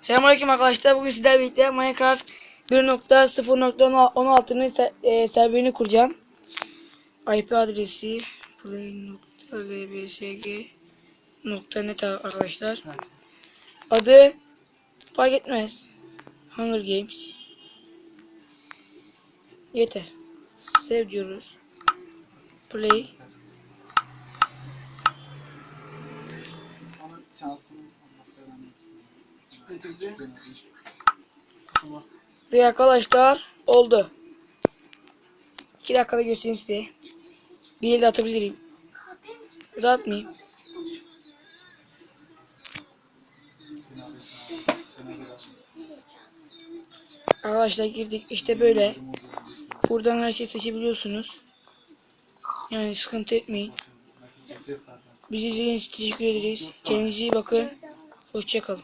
Selamünaleyküm arkadaşlar. Bugün sizlerle birlikte Minecraft 1.0.16'nın se- e, serverini kuracağım. IP adresi play.lbsg.net arkadaşlar. Adı fark etmez. Hunger Games. Yeter. Sev diyoruz. Play. Ama şansını Ve arkadaşlar oldu. 2 dakikada göstereyim size. Bir elde atabilirim. Ya da atmayayım. Arkadaşlar girdik işte böyle. Buradan her şeyi seçebiliyorsunuz. Yani sıkıntı etmeyin. Bizi izlediğiniz için teşekkür ederiz. Kendinize iyi bakın. Hoşçakalın.